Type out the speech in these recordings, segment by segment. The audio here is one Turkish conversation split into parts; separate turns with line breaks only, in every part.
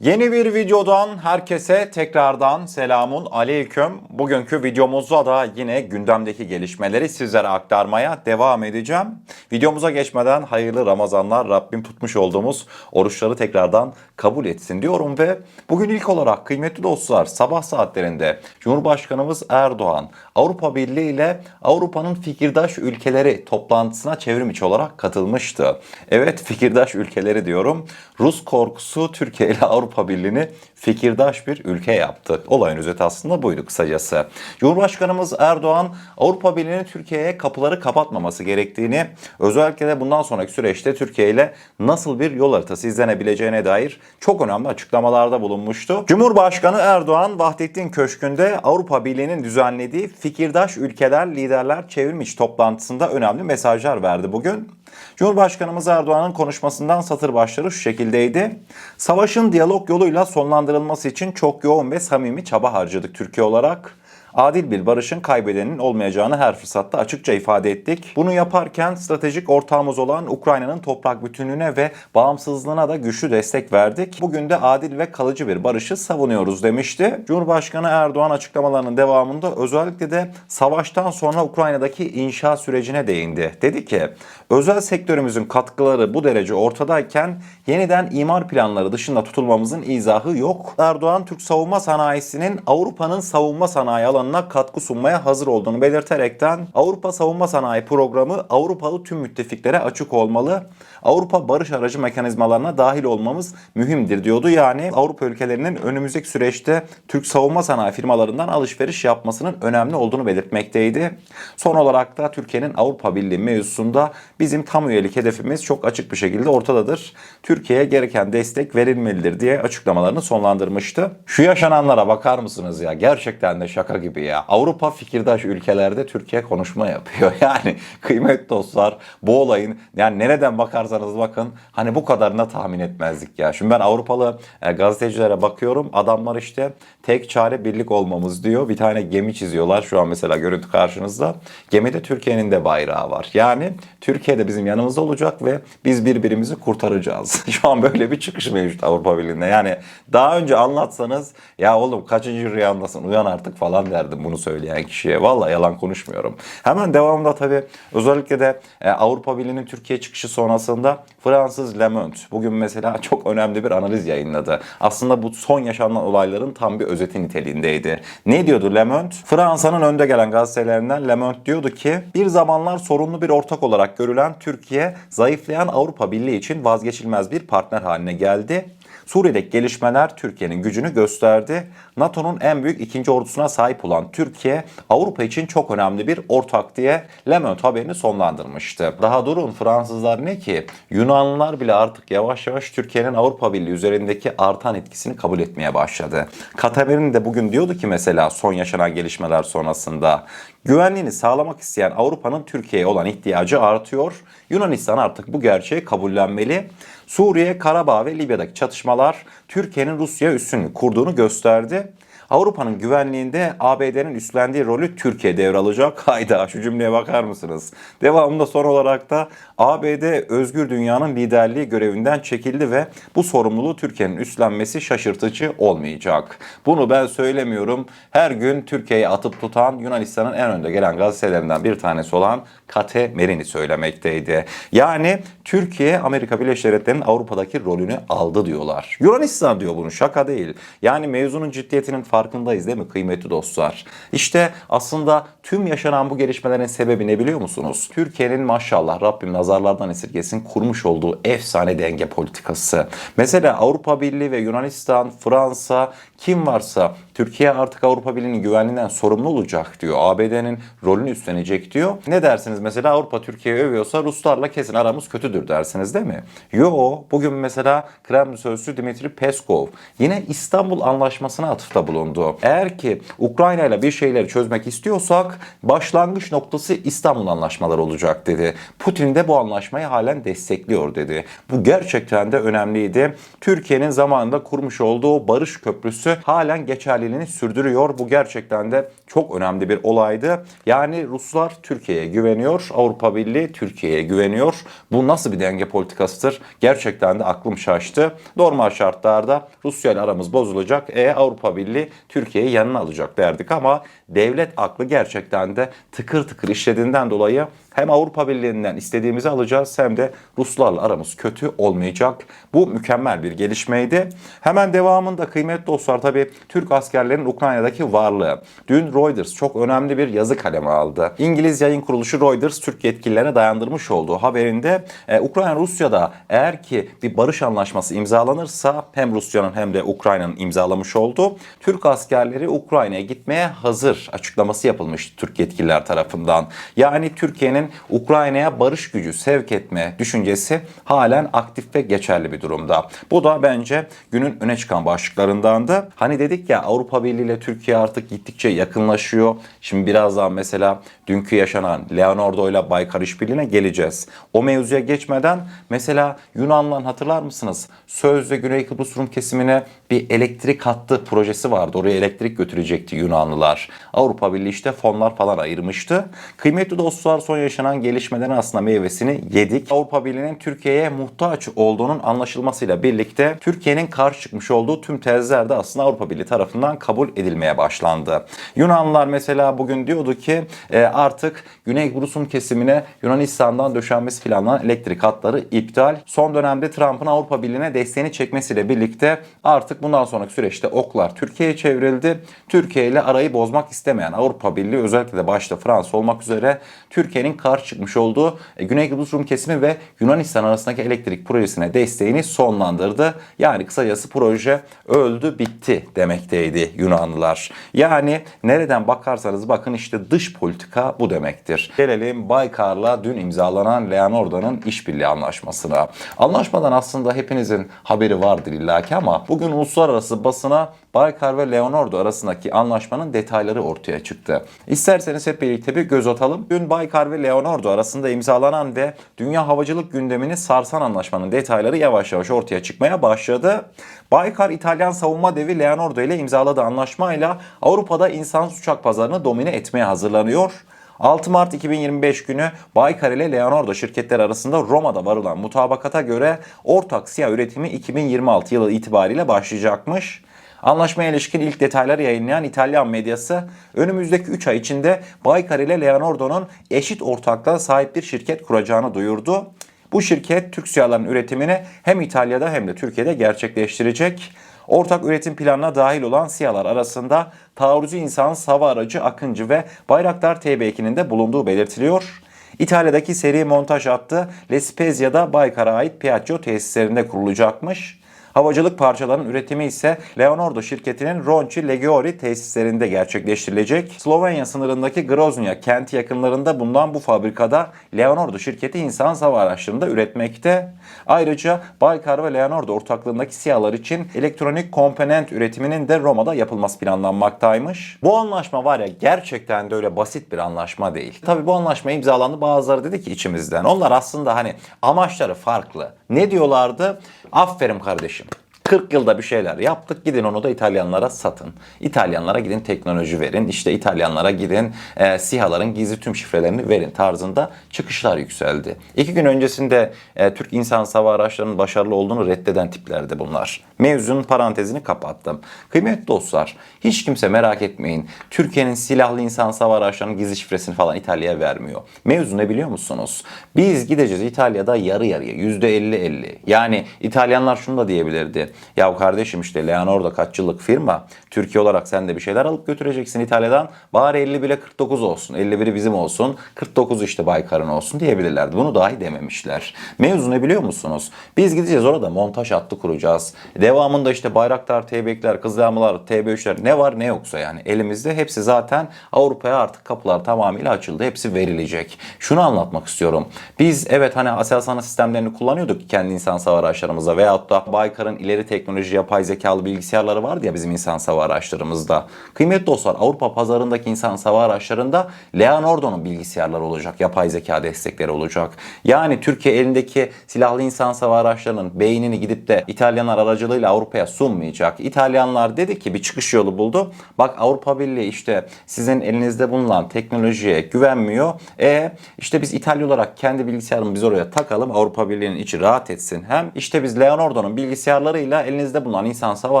Yeni bir videodan herkese tekrardan selamun aleyküm. Bugünkü videomuzda da yine gündemdeki gelişmeleri sizlere aktarmaya devam edeceğim. Videomuza geçmeden hayırlı Ramazanlar Rabbim tutmuş olduğumuz oruçları tekrardan kabul etsin diyorum ve bugün ilk olarak kıymetli dostlar sabah saatlerinde Cumhurbaşkanımız Erdoğan Avrupa Birliği ile Avrupa'nın fikirdaş ülkeleri toplantısına çevrim içi olarak katılmıştı. Evet fikirdaş ülkeleri diyorum. Rus korkusu Türkiye ile Avrupa Birliği'ni fikirdaş bir ülke yaptı. Olayın özeti aslında buydu kısacası. Cumhurbaşkanımız Erdoğan Avrupa Birliği'nin Türkiye'ye kapıları kapatmaması gerektiğini, özellikle de bundan sonraki süreçte Türkiye ile nasıl bir yol haritası izlenebileceğine dair çok önemli açıklamalarda bulunmuştu. Cumhurbaşkanı Erdoğan Vahdettin Köşkü'nde Avrupa Birliği'nin düzenlediği fikirdaş ülkeler liderler çevrimiçi toplantısında önemli mesajlar verdi bugün. Cumhurbaşkanımız Erdoğan'ın konuşmasından satır başları şu şekildeydi. Savaşın diyalog yoluyla sonlandırılması için çok yoğun ve samimi çaba harcadık Türkiye olarak. Adil bir barışın kaybedenin olmayacağını her fırsatta açıkça ifade ettik. Bunu yaparken stratejik ortağımız olan Ukrayna'nın toprak bütünlüğüne ve bağımsızlığına da güçlü destek verdik. Bugün de adil ve kalıcı bir barışı savunuyoruz demişti. Cumhurbaşkanı Erdoğan açıklamalarının devamında özellikle de savaştan sonra Ukrayna'daki inşaat sürecine değindi. Dedi ki, özel sektörümüzün katkıları bu derece ortadayken yeniden imar planları dışında tutulmamızın izahı yok. Erdoğan Türk savunma sanayisinin Avrupa'nın savunma sanayi alanına katkı sunmaya hazır olduğunu belirterekten Avrupa Savunma Sanayi Programı Avrupalı tüm müttefiklere açık olmalı. Avrupa barış aracı mekanizmalarına dahil olmamız mühimdir diyordu. Yani Avrupa ülkelerinin önümüzdeki süreçte Türk savunma sanayi firmalarından alışveriş yapmasının önemli olduğunu belirtmekteydi. Son olarak da Türkiye'nin Avrupa Birliği mevzusunda bizim tam üyelik hedefimiz çok açık bir şekilde ortadadır. Türkiye'ye gereken destek verilmelidir diye açıklamalarını sonlandırmıştı. Şu yaşananlara bakar mısınız ya? Gerçekten de şaka gibi ya. Avrupa fikirdaş ülkelerde Türkiye konuşma yapıyor. Yani kıymetli dostlar bu olayın yani nereden bakarsanız bakın hani bu kadarına tahmin etmezdik ya. Şimdi ben Avrupalı e, gazetecilere bakıyorum. Adamlar işte tek çare birlik olmamız diyor. Bir tane gemi çiziyorlar. Şu an mesela görüntü karşınızda. Gemide Türkiye'nin de bayrağı var. Yani Türkiye de bizim yanımızda olacak ve biz birbirimizi kurtaracağız. Şu an böyle bir çıkış mevcut Avrupa Birliği'nde. Yani daha önce anlatsanız ya oğlum kaçıncı rüyandasın uyan artık falan derdim bunu söyleyen kişiye. Vallahi yalan konuşmuyorum. Hemen devamında tabii özellikle de e, Avrupa Birliği'nin Türkiye çıkışı sonrasında Fransız Le Monde bugün mesela çok önemli bir analiz yayınladı. Aslında bu son yaşanan olayların tam bir özeti niteliğindeydi. Ne diyordu Le Monde? Fransa'nın önde gelen gazetelerinden Le Monde diyordu ki bir zamanlar sorunlu bir ortak olarak görülen Türkiye zayıflayan Avrupa Birliği için vazgeçilmez bir partner haline geldi. Suriye'deki gelişmeler Türkiye'nin gücünü gösterdi. NATO'nun en büyük ikinci ordusuna sahip olan Türkiye, Avrupa için çok önemli bir ortak diye Le Monde haberini sonlandırmıştı. Daha durun Fransızlar ne ki? Yunanlılar bile artık yavaş yavaş Türkiye'nin Avrupa Birliği üzerindeki artan etkisini kabul etmeye başladı. Katamer'in de bugün diyordu ki mesela son yaşanan gelişmeler sonrasında güvenliğini sağlamak isteyen Avrupa'nın Türkiye'ye olan ihtiyacı artıyor. Yunanistan artık bu gerçeği kabullenmeli. Suriye, Karabağ ve Libya'daki çatışmalar Türkiye'nin Rusya üstünlüğü kurduğunu gösterdi. Avrupa'nın güvenliğinde ABD'nin üstlendiği rolü Türkiye devralacak. Hayda şu cümleye bakar mısınız? Devamında son olarak da ABD özgür dünyanın liderliği görevinden çekildi ve bu sorumluluğu Türkiye'nin üstlenmesi şaşırtıcı olmayacak. Bunu ben söylemiyorum. Her gün Türkiye'ye atıp tutan Yunanistan'ın en önde gelen gazetelerinden bir tanesi olan Kate Merini söylemekteydi. Yani Türkiye Amerika Birleşik Devletleri'nin Avrupa'daki rolünü aldı diyorlar. Yunanistan diyor bunu şaka değil. Yani mevzunun ciddiyetinin farkındayız değil mi kıymetli dostlar? İşte aslında tüm yaşanan bu gelişmelerin sebebi ne biliyor musunuz? Türkiye'nin maşallah Rabbim nazarlardan esirgesin kurmuş olduğu efsane denge politikası. Mesela Avrupa Birliği ve Yunanistan, Fransa kim varsa Türkiye artık Avrupa Birliği'nin güvenliğinden sorumlu olacak diyor. ABD'nin rolünü üstlenecek diyor. Ne dersiniz mesela Avrupa Türkiye'yi övüyorsa Ruslarla kesin aramız kötüdür dersiniz değil mi? Yo bugün mesela Kremlin sözcüsü Dimitri Peskov yine İstanbul Anlaşması'na atıfta bulundu. Eğer ki Ukrayna ile bir şeyleri çözmek istiyorsak başlangıç noktası İstanbul Anlaşmaları olacak dedi. Putin de bu anlaşmayı halen destekliyor dedi. Bu gerçekten de önemliydi. Türkiye'nin zamanında kurmuş olduğu barış köprüsü halen geçerliliğini sürdürüyor. Bu gerçekten de çok önemli bir olaydı. Yani Ruslar Türkiye'ye güveniyor, Avrupa Birliği Türkiye'ye güveniyor. Bu nasıl bir denge politikasıdır? Gerçekten de aklım şaştı. Normal şartlarda Rusya ile aramız bozulacak. E Avrupa Birliği Türkiye'yi yanına alacak derdik ama devlet aklı gerçekten de tıkır tıkır işlediğinden dolayı hem Avrupa Birliği'nden istediğimizi alacağız hem de Ruslarla aramız kötü olmayacak. Bu mükemmel bir gelişmeydi. Hemen devamında kıymetli dostlar tabii Türk askerlerin Ukrayna'daki varlığı. Dün Reuters çok önemli bir yazı kalemi aldı. İngiliz yayın kuruluşu Reuters Türk yetkililerine dayandırmış olduğu haberinde e, Ukrayna Rusya'da eğer ki bir barış anlaşması imzalanırsa hem Rusya'nın hem de Ukrayna'nın imzalamış olduğu Türk askerleri Ukrayna'ya gitmeye hazır açıklaması yapılmış Türk yetkililer tarafından. Yani Türkiye'nin Ukrayna'ya barış gücü sevk etme düşüncesi halen aktif ve geçerli bir durumda. Bu da bence günün öne çıkan başlıklarındandı. Hani dedik ya Avrupa Birliği ile Türkiye artık gittikçe yakınlaşıyor. Şimdi birazdan mesela dünkü yaşanan Leonardo ile Baykar işbirliğine geleceğiz. O mevzuya geçmeden mesela Yunanlıların hatırlar mısınız? Sözde Güney Kıbrıs Rum kesimine bir elektrik hattı projesi vardı. Oraya elektrik götürecekti Yunanlılar. Avrupa Birliği işte fonlar falan ayırmıştı. Kıymetli dostlar son yaşanan gelişmelerin aslında meyvesini yedik. Avrupa Birliği'nin Türkiye'ye muhtaç olduğunun anlaşılmasıyla birlikte Türkiye'nin karşı çıkmış olduğu tüm tezler de aslında Avrupa Birliği tarafından kabul edilmeye başlandı. Yunanlılar mesela bugün diyordu ki e, artık Güney Rum kesimine Yunanistan'dan döşenmesi planlanan elektrik hatları iptal. Son dönemde Trump'ın Avrupa Birliği'ne desteğini çekmesiyle birlikte artık bundan sonraki süreçte oklar Türkiye'ye çevrildi. Türkiye ile arayı bozmak istemeyen Avrupa Birliği özellikle de başta Fransa olmak üzere Türkiye'nin karşı çıkmış olduğu e, Güney Kıbrıs Rum kesimi ve Yunanistan arasındaki elektrik projesine desteğini sonlandırdı. Yani kısacası proje öldü bitti demekteydi Yunanlılar. Yani nereden bakarsanız bakın işte dış politika bu demektir. Gelelim Baykar'la dün imzalanan Leonardo'nun işbirliği anlaşmasına. Anlaşmadan aslında hepinizin haberi vardır illaki ama bugün uluslararası basına Baykar ve Leonardo arasındaki anlaşmanın detayları ortaya çıktı. İsterseniz hep birlikte bir göz atalım. Dün Baykar ve Leonardo arasında imzalanan ve dünya havacılık gündemini sarsan anlaşmanın detayları yavaş yavaş ortaya çıkmaya başladı. Baykar İtalyan savunma devi Leonardo ile imzaladığı anlaşmayla Avrupa'da insansız uçak pazarını domine etmeye hazırlanıyor. 6 Mart 2025 günü Baykar ile Leonardo şirketler arasında Roma'da varılan mutabakata göre ortak siyah üretimi 2026 yılı itibariyle başlayacakmış. Anlaşmaya ilişkin ilk detayları yayınlayan İtalyan medyası önümüzdeki 3 ay içinde Baykar ile Leonardo'nun eşit ortaklığa sahip bir şirket kuracağını duyurdu. Bu şirket Türk SİHA'ların üretimini hem İtalya'da hem de Türkiye'de gerçekleştirecek. Ortak üretim planına dahil olan SİHA'lar arasında taarruzu insan hava aracı Akıncı ve Bayraktar TB2'nin de bulunduğu belirtiliyor. İtalya'daki seri montaj hattı Le Spezia'da Baykar'a ait Piaggio tesislerinde kurulacakmış. Havacılık parçalarının üretimi ise Leonardo şirketinin Ronchi Legiori tesislerinde gerçekleştirilecek. Slovenya sınırındaki Groznya kenti yakınlarında bulunan bu fabrikada Leonardo şirketi insan hava araçlarını da üretmekte. Ayrıca Baykar ve Leonardo ortaklığındaki SİHA'lar için elektronik komponent üretiminin de Roma'da yapılması planlanmaktaymış. Bu anlaşma var ya gerçekten de öyle basit bir anlaşma değil. Tabii bu anlaşma imzalandı bazıları dedi ki içimizden. Onlar aslında hani amaçları farklı. Ne diyorlardı? Aferin kardeşim. 40 yılda bir şeyler yaptık. Gidin onu da İtalyanlara satın. İtalyanlara gidin teknoloji verin. İşte İtalyanlara gidin e, SİHA'ların gizli tüm şifrelerini verin tarzında çıkışlar yükseldi. İki gün öncesinde e, Türk insan hava araçlarının başarılı olduğunu reddeden tiplerdi bunlar. Mevzunun parantezini kapattım. Kıymetli dostlar hiç kimse merak etmeyin. Türkiye'nin silahlı insan hava araçlarının gizli şifresini falan İtalya'ya vermiyor. Mevzu ne biliyor musunuz? Biz gideceğiz İtalya'da yarı yarıya %50-50. Yani İtalyanlar şunu da diyebilirdi. Ya kardeşim işte Leonardo kaç yıllık firma. Türkiye olarak sen de bir şeyler alıp götüreceksin İtalya'dan. Bari 50 bile 49 olsun. 51'i bizim olsun. 49 işte Baykar'ın olsun diyebilirlerdi. Bunu dahi dememişler. Mevzu ne biliyor musunuz? Biz gideceğiz orada montaj hattı kuracağız. Devamında işte Bayraktar, TB2'ler, Kızılhamılar, TB3'ler ne var ne yoksa yani elimizde hepsi zaten Avrupa'ya artık kapılar tamamıyla açıldı. Hepsi verilecek. Şunu anlatmak istiyorum. Biz evet hani Aselsan sistemlerini kullanıyorduk kendi insan hava araçlarımızda veyahut da Baykar'ın ileri teknoloji yapay zekalı bilgisayarları vardı ya bizim insan hava araçlarımızda. Kıymetli dostlar Avrupa pazarındaki insan hava araçlarında Leonardo'nun bilgisayarları olacak. Yapay zeka destekleri olacak. Yani Türkiye elindeki silahlı insan hava araçlarının beynini gidip de İtalyanlar aracılığıyla Avrupa'ya sunmayacak. İtalyanlar dedi ki bir çıkış yolu buldu. Bak Avrupa Birliği işte sizin elinizde bulunan teknolojiye güvenmiyor. E işte biz İtalya olarak kendi bilgisayarımızı biz oraya takalım. Avrupa Birliği'nin içi rahat etsin. Hem işte biz Leonardo'nun bilgisayarlarıyla elinizde bulunan insan hava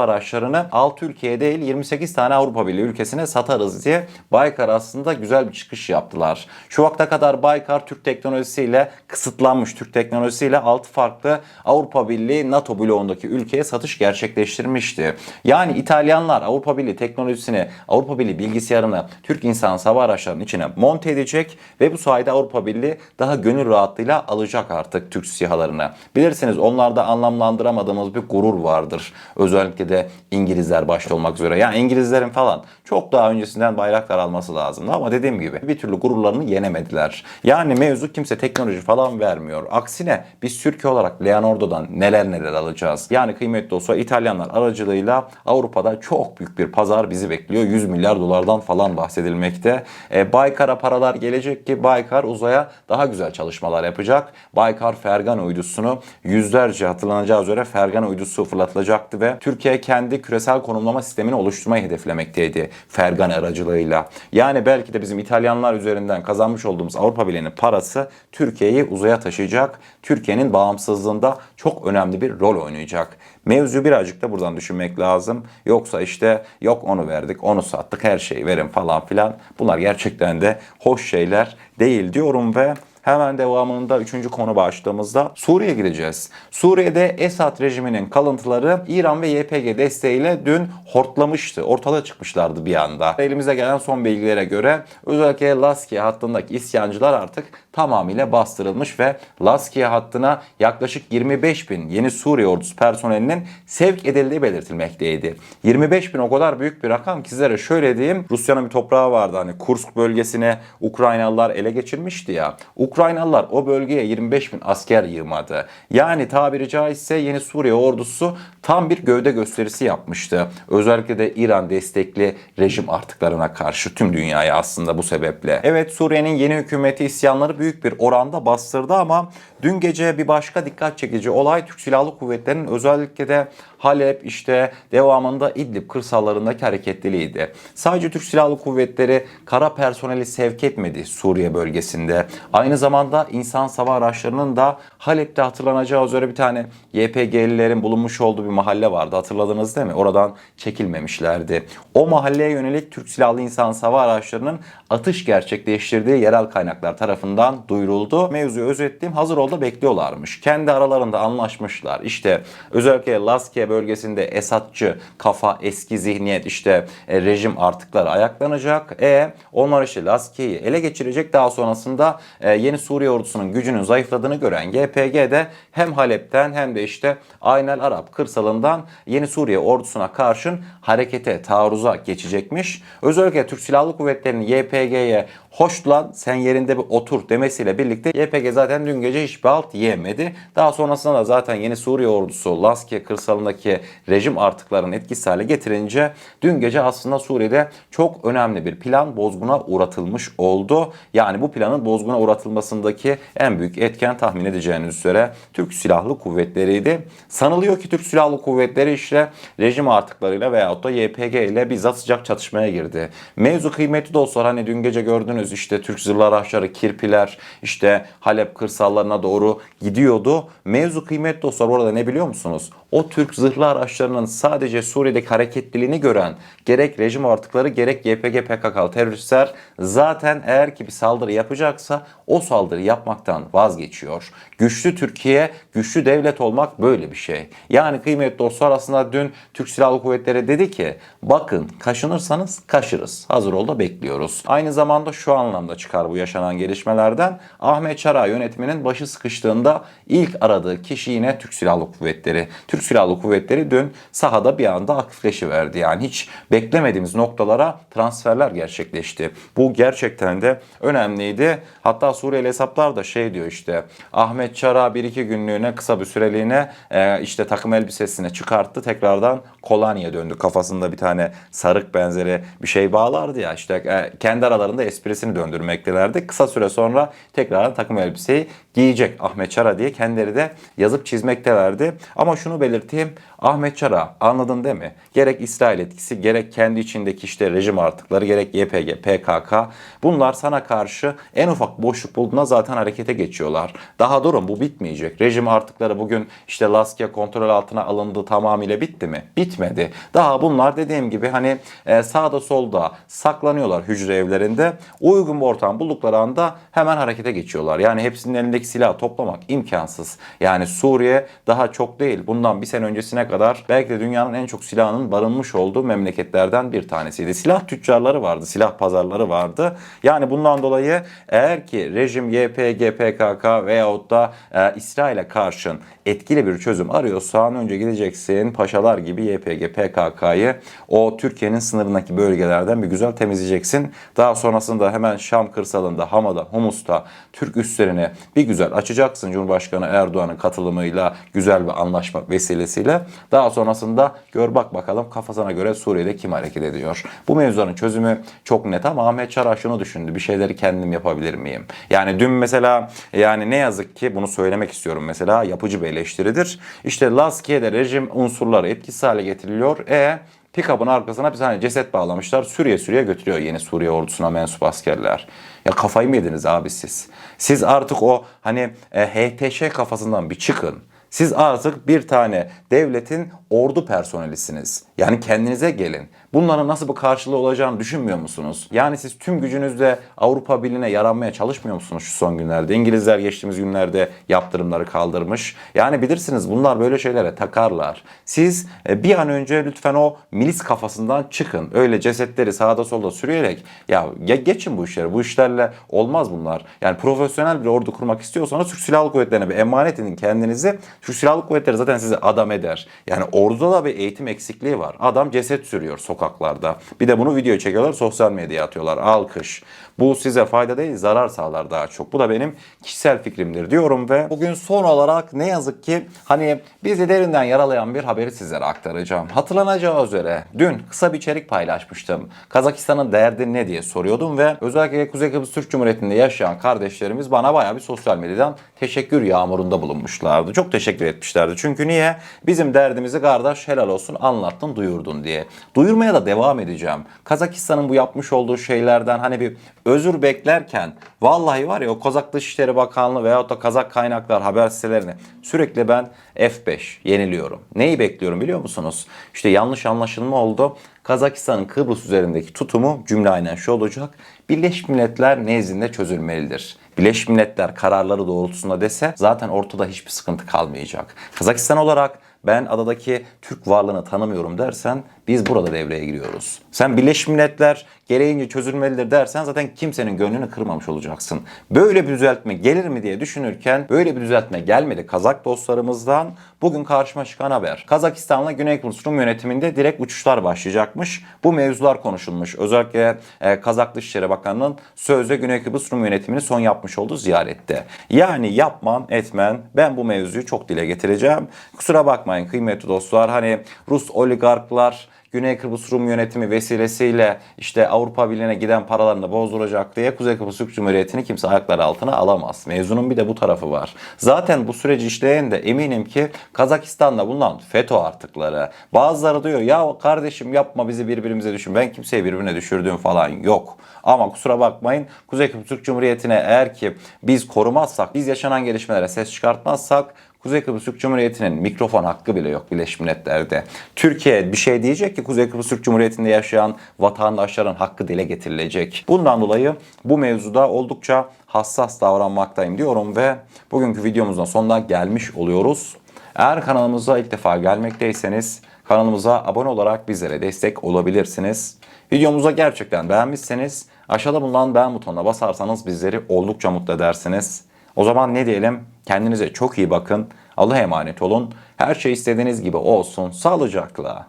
araçlarını 6 ülkeye değil 28 tane Avrupa Birliği ülkesine satarız diye Baykar aslında güzel bir çıkış yaptılar. Şu vakte kadar Baykar Türk teknolojisiyle kısıtlanmış Türk teknolojisiyle 6 farklı Avrupa Birliği NATO bloğundaki ülkeye satış gerçekleştirmişti. Yani İtalyanlar Avrupa Birliği teknolojisini, Avrupa Birliği bilgisayarını Türk insan hava araçlarının içine monte edecek ve bu sayede Avrupa Birliği daha gönül rahatlığıyla alacak artık Türk SİHA'larını. Bilirsiniz onlarda anlamlandıramadığımız bir gurur vardır. Özellikle de İngilizler başta olmak üzere. Yani İngilizlerin falan çok daha öncesinden bayraklar alması lazımdı ama dediğim gibi bir türlü gururlarını yenemediler. Yani mevzu kimse teknoloji falan vermiyor. Aksine biz Türkiye olarak Leonardo'dan neler neler alacağız. Yani kıymetli olsa İtalyanlar aracılığıyla Avrupa'da çok büyük bir pazar bizi bekliyor. 100 milyar dolardan falan bahsedilmekte. E, Baykar'a paralar gelecek ki Baykar uzaya daha güzel çalışmalar yapacak. Baykar Fergan uydusunu yüzlerce hatırlanacağı üzere Fergan uydusu fırlatılacaktı ve Türkiye kendi küresel konumlama sistemini oluşturmayı hedeflemekteydi Fergan aracılığıyla. Yani belki de bizim İtalyanlar üzerinden kazanmış olduğumuz Avrupa Birliği'nin parası Türkiye'yi uzaya taşıyacak. Türkiye'nin bağımsızlığında çok önemli bir rol oynayacak. Mevzu birazcık da buradan düşünmek lazım. Yoksa işte yok onu verdik, onu sattık, her şeyi verin falan filan. Bunlar gerçekten de hoş şeyler değil diyorum ve Hemen devamında üçüncü konu başlığımızda Suriye gideceğiz. Suriye'de Esad rejiminin kalıntıları İran ve YPG desteğiyle dün hortlamıştı. Ortalığa çıkmışlardı bir anda. Elimize gelen son bilgilere göre özellikle Laskiye hattındaki isyancılar artık tamamıyla bastırılmış ve Laskiye hattına yaklaşık 25 bin yeni Suriye ordusu personelinin sevk edildiği belirtilmekteydi. 25 bin o kadar büyük bir rakam ki sizlere şöyle diyeyim. Rusya'nın bir toprağı vardı hani Kursk bölgesine Ukraynalılar ele geçirmişti ya. Ukraynalılar o bölgeye 25 bin asker yığmadı. Yani tabiri caizse yeni Suriye ordusu tam bir gövde gösterisi yapmıştı. Özellikle de İran destekli rejim artıklarına karşı tüm dünyaya aslında bu sebeple. Evet Suriye'nin yeni hükümeti isyanları büyük bir oranda bastırdı ama dün gece bir başka dikkat çekici olay Türk Silahlı Kuvvetleri'nin özellikle de Halep işte devamında İdlib kırsallarındaki hareketliliğiydi. Sadece Türk Silahlı Kuvvetleri kara personeli sevk etmedi Suriye bölgesinde. Aynı zamanda insan sava araçlarının da Halep'te hatırlanacağı üzere bir tane YPG'lilerin bulunmuş olduğu bir mahalle vardı. Hatırladınız değil mi? Oradan çekilmemişlerdi. O mahalleye yönelik Türk Silahlı İnsan Sava Araçlarının atış gerçekleştirdiği yerel kaynaklar tarafından duyuruldu. Mevzuyu özetleyeyim. Hazır ol da bekliyorlarmış. Kendi aralarında anlaşmışlar. İşte özellikle Laskiye bölgesinde Esadçı kafa, eski zihniyet işte e, rejim artıkları ayaklanacak. E onlar işte Laskiye'yi ele geçirecek. Daha sonrasında e, yeni Suriye ordusunun gücünün zayıfladığını gören YPG de hem Halep'ten hem de işte Aynel Arap kırsalından yeni Suriye ordusuna karşın harekete, taarruza geçecekmiş. Özellikle Türk Silahlı Kuvvetleri'nin YPG'ye hoş lan sen yerinde bir otur demesiyle birlikte YPG zaten dün gece hiçbir alt yiyemedi. Daha sonrasında da zaten yeni Suriye ordusu Laskiye kırsalındaki rejim artıklarının etkisiz hale getirince dün gece aslında Suriye'de çok önemli bir plan bozguna uğratılmış oldu. Yani bu planın bozguna uğratılmasındaki en büyük etken tahmin edeceğiniz üzere Türk Silahlı Kuvvetleri'ydi. Sanılıyor ki Türk Silahlı Kuvvetleri işte rejim artıklarıyla veyahut da YPG ile bizzat sıcak çatışmaya girdi. Mevzu kıymetli dostlar hani dün gece gördünüz işte Türk zırhlı araçları, kirpiler işte Halep kırsallarına doğru gidiyordu. Mevzu kıymetli dostlar orada ne biliyor musunuz? O Türk zırhlı araçlarının sadece Suriye'deki hareketliliğini gören gerek rejim artıkları gerek YPG PKK teröristler zaten eğer ki bir saldırı yapacaksa o saldırı yapmaktan vazgeçiyor. Güçlü Türkiye, güçlü devlet olmak böyle bir şey. Yani kıymetli dostlar aslında dün Türk Silahlı Kuvvetleri dedi ki bakın kaşınırsanız kaşırız. Hazır ol da bekliyoruz. Aynı zamanda şu anlamda çıkar bu yaşanan gelişmelerden. Ahmet Çara yönetiminin başı sıkıştığında ilk aradığı kişi yine Türk Silahlı Kuvvetleri. Türk Silahlı Kuvvetleri dün sahada bir anda aktifleşiverdi. Yani hiç beklemediğimiz noktalara transferler gerçekleşti. Bu gerçekten de önemliydi. Hatta Suriyeli hesaplar da şey diyor işte Ahmet Çara bir iki günlüğüne kısa bir süreliğine e, işte takım elbisesine çıkarttı. Tekrardan koloniye döndü. Kafasında bir tane sarık benzeri bir şey bağlardı ya işte e, kendi aralarında esprisini döndürmektelerdi. Kısa süre sonra tekrardan takım elbiseyi giyecek Ahmet Çara diye kendileri de yazıp çizmektelerdi. Ama şunu belirteyim Ahmet Çara anladın değil mi? Gerek İsrail etkisi gerek kendi içindeki işte rejim artıkları gerek YPG, PKK bunlar sana karşı en ufak boşluk bulduğunda zaten harekete geçiyorlar. Daha durun bu bitmeyecek. Rejim artıkları bugün işte Laskia kontrol altına alındı tamamıyla bitti mi? Bitmedi. Daha bunlar dediğim gibi hani e, sağda solda saklanıyorlar hücre evlerinde. Uygun bir ortam buldukları anda hemen harekete geçiyorlar. Yani hepsinin elindeki silahı toplamak imkansız. Yani Suriye daha çok değil. Bundan bir sene öncesine kadar belki de dünyanın en çok silahının barınmış olduğu memleketlerden bir tanesiydi. Silah tüccarları vardı, silah pazarları vardı. Yani bundan dolayı eğer ki rejim YPG, PKK veyahut da e, İsrail'e karşın etkili bir çözüm arıyorsan önce gideceksin paşalar gibi YPG, PKK'yı o Türkiye'nin sınırındaki bölgelerden bir güzel temizleyeceksin. Daha sonrasında hemen Şam kırsalında, Hama'da, Humus'ta Türk üslerini bir güzel açacaksın Cumhurbaşkanı Erdoğan'ın katılımıyla güzel bir anlaşma vesilesiyle. Daha sonrasında gör bak bakalım kafasına göre Suriye'de kim hareket ediyor. Bu mevzuların çözümü çok net ama Ahmet Çara şunu düşündü. Bir şeyleri kendim yapabilir miyim? Yani dün mesela yani ne yazık ki bunu söylemek istiyorum mesela yapıcı bir eleştiridir. İşte Laskiye'de rejim unsurları etkisiz hale getiriliyor. E Pikabın arkasına bir tane ceset bağlamışlar. Suriye Suriye götürüyor yeni Suriye ordusuna mensup askerler. Ya kafayı mı yediniz abi siz? Siz artık o hani e, HTŞ kafasından bir çıkın. Siz artık bir tane devletin ordu personelisiniz. Yani kendinize gelin. Bunların nasıl bir karşılığı olacağını düşünmüyor musunuz? Yani siz tüm gücünüzle Avrupa Birliği'ne yaranmaya çalışmıyor musunuz şu son günlerde? İngilizler geçtiğimiz günlerde yaptırımları kaldırmış. Yani bilirsiniz bunlar böyle şeylere takarlar. Siz e, bir an önce lütfen o milis kafasından çıkın. Öyle cesetleri sağda solda sürüyerek ya geçin bu işleri. Bu işlerle olmaz bunlar. Yani profesyonel bir ordu kurmak istiyorsanız Türk Silahlı Kuvvetleri'ne bir emanet edin kendinizi. Türk Silahlı Kuvvetleri zaten sizi adam eder. Yani orduda da bir eğitim eksikliği var. Adam ceset sürüyor sokaklarda. Bir de bunu video çekiyorlar, sosyal medyaya atıyorlar. Alkış. Bu size fayda değil, zarar sağlar daha çok. Bu da benim kişisel fikrimdir diyorum ve bugün son olarak ne yazık ki hani bizi derinden yaralayan bir haberi sizlere aktaracağım. Hatırlanacağı üzere dün kısa bir içerik paylaşmıştım. Kazakistan'ın derdi ne diye soruyordum ve özellikle Kuzey Kıbrıs Türk Cumhuriyeti'nde yaşayan kardeşlerimiz bana bayağı bir sosyal medyadan teşekkür yağmurunda bulunmuşlardı. Çok teşekkür etmişlerdi. Çünkü niye? Bizim derdimizi kardeş helal olsun anlattın duyurdun diye. Duyurmaya da devam edeceğim. Kazakistan'ın bu yapmış olduğu şeylerden hani bir özür beklerken vallahi var ya o Kazak Dışişleri Bakanlığı veyahut da Kazak kaynaklar haber sitelerini sürekli ben F5 yeniliyorum. Neyi bekliyorum biliyor musunuz? İşte yanlış anlaşılma oldu. Kazakistan'ın Kıbrıs üzerindeki tutumu cümle aynen şu olacak. Birleşmiş Milletler nezdinde çözülmelidir. Birleşmiş Milletler kararları doğrultusunda dese zaten ortada hiçbir sıkıntı kalmayacak. Kazakistan olarak ben adadaki Türk varlığını tanımıyorum dersen biz burada devreye giriyoruz. Sen Birleşmiş Milletler gereğince çözülmelidir dersen zaten kimsenin gönlünü kırmamış olacaksın. Böyle bir düzeltme gelir mi diye düşünürken böyle bir düzeltme gelmedi Kazak dostlarımızdan. Bugün karşıma çıkan haber. Kazakistan'la Güney Kıbrıs Rum yönetiminde direkt uçuşlar başlayacakmış. Bu mevzular konuşulmuş. Özellikle e, Kazak Dışişleri Bakanı'nın sözde Güney Kıbrıs Rum yönetimini son yapmış olduğu ziyarette. Yani yapman etmen ben bu mevzuyu çok dile getireceğim. Kusura bakmayın kıymetli dostlar. Hani Rus oligarklar Güney Kıbrıs Rum yönetimi vesilesiyle işte Avrupa Birliği'ne giden paralarını bozduracak diye Kuzey Kıbrıs Türk Cumhuriyeti'ni kimse ayakları altına alamaz. Mevzunun bir de bu tarafı var. Zaten bu süreci işleyen de eminim ki Kazakistan'da bulunan FETÖ artıkları. Bazıları diyor ya kardeşim yapma bizi birbirimize düşün. Ben kimseyi birbirine düşürdüğüm falan yok. Ama kusura bakmayın Kuzey Kıbrıs Türk Cumhuriyeti'ne eğer ki biz korumazsak, biz yaşanan gelişmelere ses çıkartmazsak Kuzey Kıbrıs Türk Cumhuriyeti'nin mikrofon hakkı bile yok Birleşmiş Milletler'de. Türkiye bir şey diyecek ki Kuzey Kıbrıs Türk Cumhuriyeti'nde yaşayan vatandaşların hakkı dile getirilecek. Bundan dolayı bu mevzuda oldukça hassas davranmaktayım diyorum ve bugünkü videomuzun sonuna gelmiş oluyoruz. Eğer kanalımıza ilk defa gelmekteyseniz kanalımıza abone olarak bizlere destek olabilirsiniz. Videomuza gerçekten beğenmişseniz aşağıda bulunan beğen butonuna basarsanız bizleri oldukça mutlu edersiniz. O zaman ne diyelim? Kendinize çok iyi bakın. Allah'a emanet olun. Her şey istediğiniz gibi olsun. Sağlıcakla.